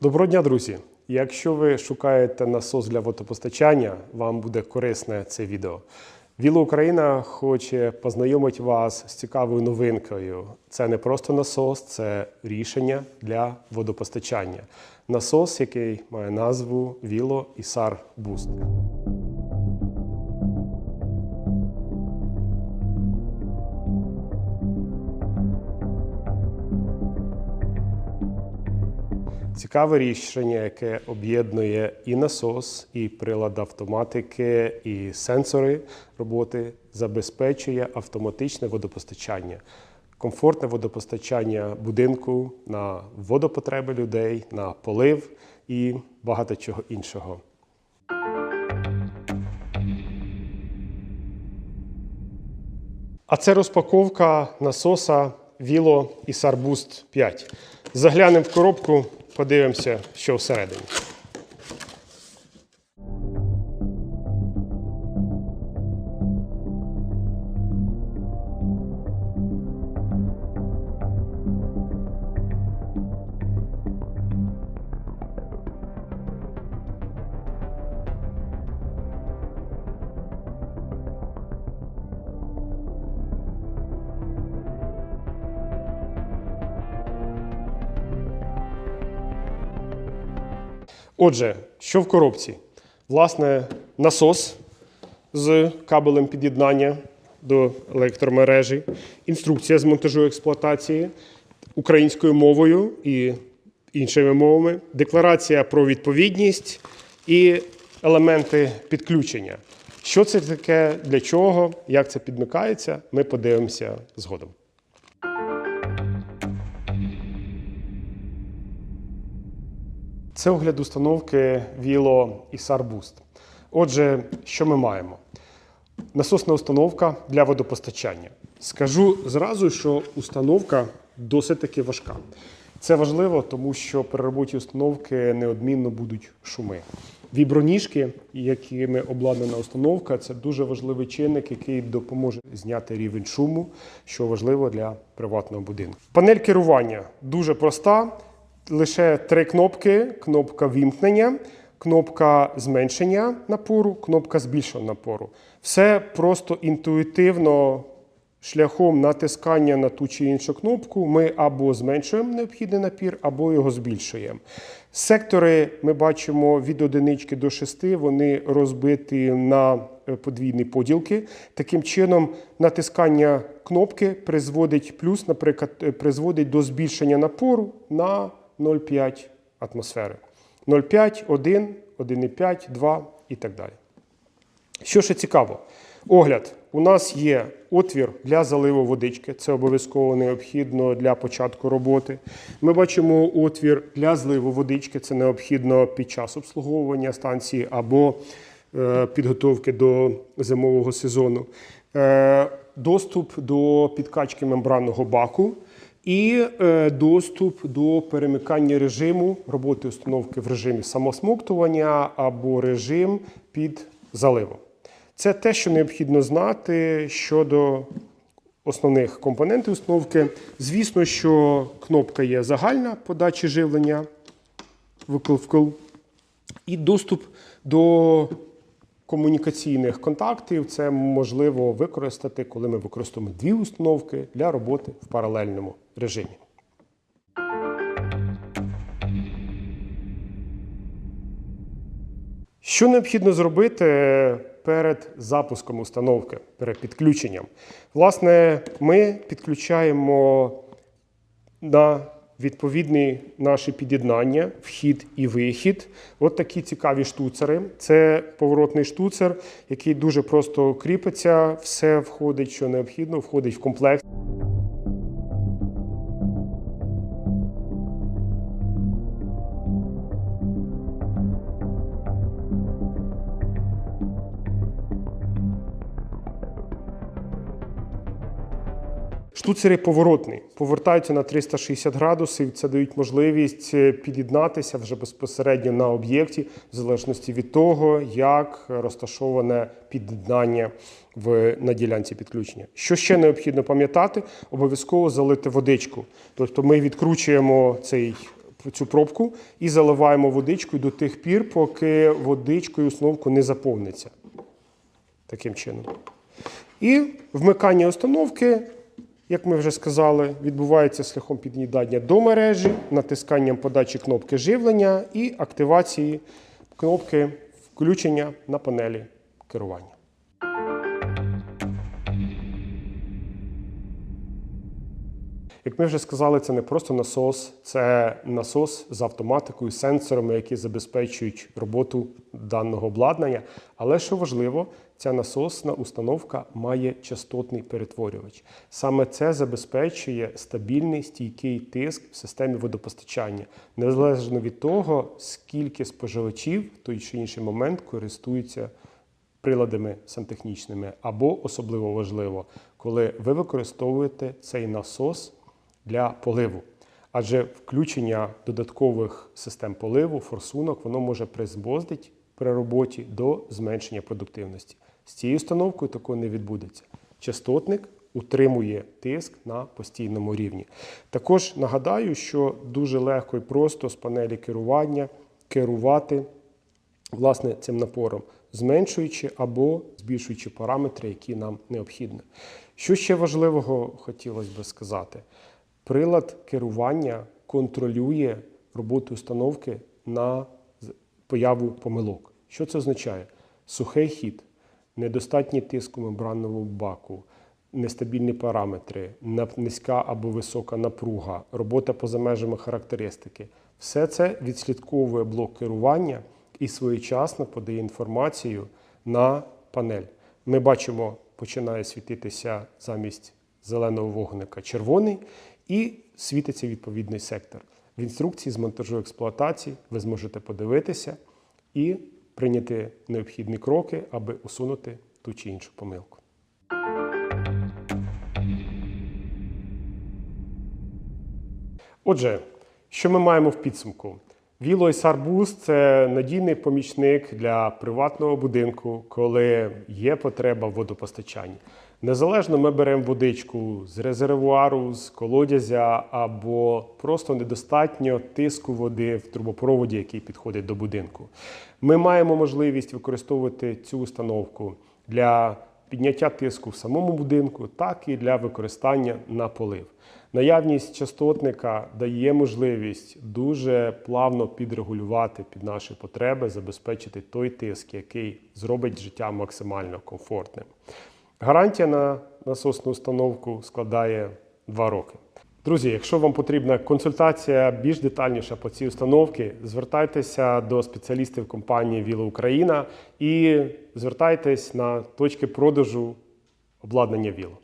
Доброго дня, друзі! Якщо ви шукаєте насос для водопостачання, вам буде корисне це відео. Віло Україна хоче познайомити вас з цікавою новинкою. Це не просто насос, це рішення для водопостачання. Насос, який має назву Віло Ісар Буст. Цікаве рішення, яке об'єднує і насос, і прилад автоматики, і сенсори роботи, забезпечує автоматичне водопостачання, комфортне водопостачання будинку на водопотреби людей, на полив і багато чого іншого. А це розпаковка насоса Vilo Isar Boost 5. Заглянемо в коробку, подивимося, що всередині. Отже, що в коробці? Власне, насос з кабелем під'єднання до електромережі, інструкція з монтажу експлуатації українською мовою і іншими мовами, декларація про відповідність і елементи підключення. Що це таке, для чого, як це підмикається, ми подивимося згодом. Це огляд установки Vilo Isar Boost. Отже, що ми маємо? Насосна установка для водопостачання. Скажу зразу, що установка досить таки важка. Це важливо, тому що при роботі установки неодмінно будуть шуми. Віброніжки, якими обладнана установка, це дуже важливий чинник, який допоможе зняти рівень шуму, що важливо для приватного будинку. Панель керування дуже проста лише три кнопки: кнопка вімкнення, кнопка зменшення напору, кнопка збільшення напору. Все просто інтуїтивно. Шляхом натискання на ту чи іншу кнопку ми або зменшуємо необхідний напір, або його збільшуємо. Сектори ми бачимо від одинички до шести, вони розбиті на е, подвійні поділки. Таким чином, натискання кнопки призводить плюс, наприклад, е, призводить до збільшення напору на 0,5 атмосфери. 0,5, 1, 1,5, 2 і так далі. Що ще цікаво? Огляд. У нас є отвір для заливу водички. Це обов'язково необхідно для початку роботи. Ми бачимо отвір для зливу водички. Це необхідно під час обслуговування станції або е, підготовки до зимового сезону. Е, доступ до підкачки мембранного баку. І е, доступ до перемикання режиму роботи установки в режимі самосмоктування або режим під заливом. Це те, що необхідно знати щодо основних компонентів установки. Звісно, що кнопка є загальна подачі живлення і доступ до комунікаційних контактів. Це можливо використати, коли ми використовуємо дві установки для роботи в паралельному режимі. Що необхідно зробити перед запуском установки, перед підключенням? Власне, ми підключаємо на відповідні наші під'єднання, вхід і вихід. От такі цікаві штуцери. Це поворотний штуцер, який дуже просто кріпиться. Все входить, що необхідно, входить в комплект. Штуцери поворотні, повертаються на 360 градусів. Це дають можливість е, під'єднатися вже безпосередньо на об'єкті, в залежності від того, як розташоване під'єднання в на ділянці підключення. Що ще необхідно пам'ятати? Обов'язково залити водичку. Тобто ми відкручуємо цей цю пробку і заливаємо водичкою до тих пір, поки водичкою установку не заповниться. Таким чином. І вмикання установки, як ми вже сказали, відбувається шляхом під'їдання до мережі, натисканням подачі кнопки живлення і активації кнопки включення на панелі керування. Як ми вже сказали, це не просто насос, це насос з автоматикою, сенсорами, які забезпечують роботу даного обладнання. Але що важливо, ця насосна установка має частотний перетворювач. Саме це забезпечує стабільний стійкий тиск в системі водопостачання, незалежно від того, скільки споживачів в той чи інший момент користуються приладами сантехнічними, або особливо важливо, коли ви використовуєте цей насос для поливу. Адже включення додаткових систем поливу, форсунок, воно може призводити при роботі до зменшення продуктивності. З цією установкою такого не відбудеться. Частотник утримує тиск на постійному рівні. Також нагадаю, що дуже легко і просто з панелі керування керувати власне цим напором, зменшуючи або збільшуючи параметри, які нам необхідні. Що ще важливого хотілося би сказати? Прилад керування контролює роботу установки на появу помилок. Що це означає? Сухий хід, недостатній тиск у мембранному баку, нестабільні параметри, низька або висока напруга, робота поза межами характеристики. Все це відслідковує блок керування і своєчасно подає інформацію на панель. Ми бачимо, починає світитися замість зеленого вогника червоний і світиться відповідний сектор. В інструкції з монтажу експлуатації ви зможете подивитися і прийняти необхідні кроки, аби усунути ту чи іншу помилку. Отже, що ми маємо в підсумку? ISR Boost – це надійний помічник для приватного будинку, коли є потреба в водопостачанні. Незалежно ми беремо водичку з резервуару, з колодязя або просто недостатньо тиску води в трубопроводі, який підходить до будинку. Ми маємо можливість використовувати цю установку для підняття тиску в самому будинку, так і для використання на полив. Наявність частотника дає можливість дуже плавно підрегулювати під наші потреби, забезпечити той тиск, який зробить життя максимально комфортним. Гарантія на насосну установку складає 2 роки. Друзі, якщо вам потрібна консультація більш детальніша по цій установці, звертайтеся до спеціалістів компанії Віла Україна і звертайтесь на точки продажу обладнання Віло.